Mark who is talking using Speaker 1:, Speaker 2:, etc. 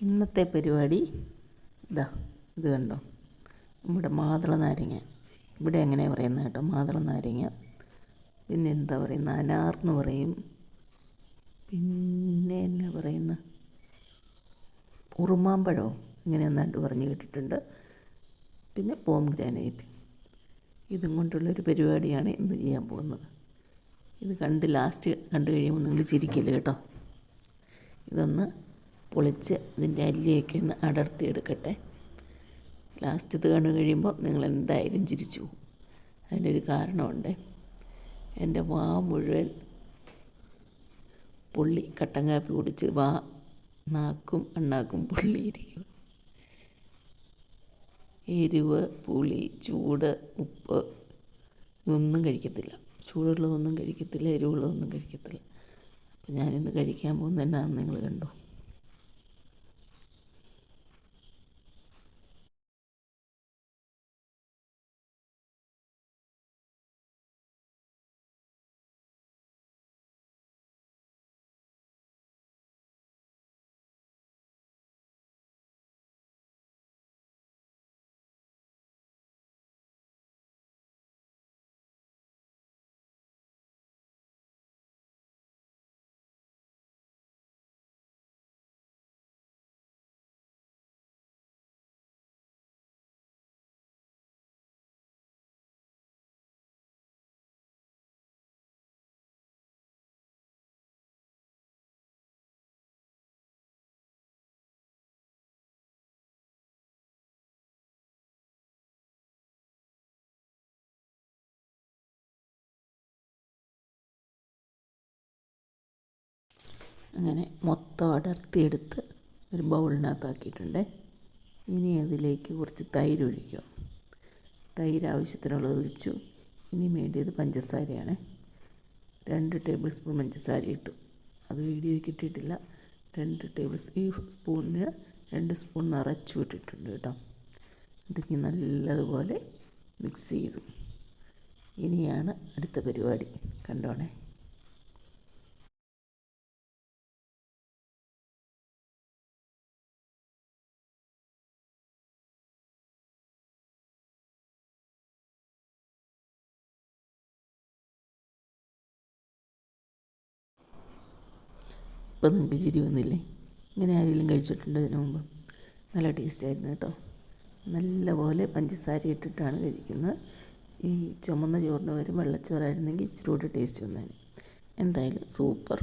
Speaker 1: ഇന്നത്തെ പരിപാടി ഇതാ ഇത് കണ്ടോ? നമ്മുടെ മാതള നാരങ്ങ ഇവിടെ അങ്ങനെ പറയുന്നത് കേട്ടോ? മാതള നാരങ്ങ പിന്നെ എന്താ പറയുന്ന അനാർ എന്ന് പറയും. പിന്നെ എന്നാ പറയുന്ന ഉറുമാമ്പഴമോ ഇങ്ങനെ ഒന്നാണ്ട് പറഞ്ഞ് കേട്ടിട്ടുണ്ട്. പിന്നെ പോം ഗ്രാനൈറ്റ്. ഇതും കൊണ്ടുള്ളൊരു പരിപാടിയാണ് ഇന്ന് ചെയ്യാൻ പോകുന്നത്. ഇത് കണ്ട് ലാസ്റ്റ് കണ്ടു കഴിയുമ്പോൾ നിങ്ങൾ ചിരിക്കില്ല കേട്ടോ? ഇതൊന്ന് പൊളിച്ച് ഇതിന്റെ അല്ലിയൊക്കെ ഒന്ന് അടർത്തി എടുക്കട്ടെ ലാസ്റ്റ് ഇത് കണ്ടു കഴിയുമ്പോൾ നിങ്ങൾ എന്തായാലും ചിരിച്ചു പോകും. അതിനൊരു കാരണമുണ്ട്. എന്റെ വാ മുഴുവൻ പുള്ളി കട്ടൻ കാപ്പി കുടിച്ച് വാ നാക്കും അണ്ണാക്കും പുള്ളിയിരിക്കും. എരിവ് പുളി ചൂട് ഉപ്പ് ഇതൊന്നും കഴിക്കത്തില്ല. ചൂടുള്ളതൊന്നും കഴിക്കത്തില്ല എരിവുള്ളതൊന്നും കഴിക്കത്തില്ല. അപ്പം ഞാനിന്ന് കഴിക്കാൻ പോകുന്നത് എന്നാന്ന് നിങ്ങൾ കണ്ടു? അങ്ങനെ മൊത്തം അടർത്തിയെടുത്ത് ഒരു ബൗളിനകത്താക്കിയിട്ടുണ്ട്. ഇനി അതിലേക്ക് കുറച്ച് തൈര് ഒഴിക്കുക തൈര് ആവശ്യത്തിനുള്ളത് ഒഴിച്ചു. ഇനി വേണ്ടിയത് പഞ്ചസാരയാണ്. രണ്ട് ടേബിൾ സ്പൂൺ പഞ്ചസാര ഇട്ടു. അത് വീഡിയോയ്ക്ക് ഇട്ടിട്ടില്ല രണ്ട് ടേബിൾ ഈ സ്പൂണിന് രണ്ട് സ്പൂൺ നിറച്ചു വിട്ടിട്ടുണ്ട് കേട്ടോ. എന്നിട്ട് നല്ലതുപോലെ മിക്സ് ചെയ്തു. ഇനിയാണ് അടുത്ത പരിപാടി. കണ്ടോണേ? ഇപ്പം നിങ്ങൾക്ക് ചിരി വന്നില്ലേ? ഇങ്ങനെ ആരെങ്കിലും കഴിച്ചിട്ടുണ്ടോ ഇതിനു മുമ്പ്? നല്ല ടേസ്റ്റായിരുന്നു കേട്ടോ. നല്ല പോലെ പഞ്ചസാര ഇട്ടിട്ടാണ് കഴിക്കുന്നത്. ഈ ചുമന്ന ചോറിന് വരും വെള്ളച്ചോറായിരുന്നെങ്കിൽ ഇച്ചിരി കൂടി ടേസ്റ്റ് വന്നേനെ. എന്തായാലും സൂപ്പർ.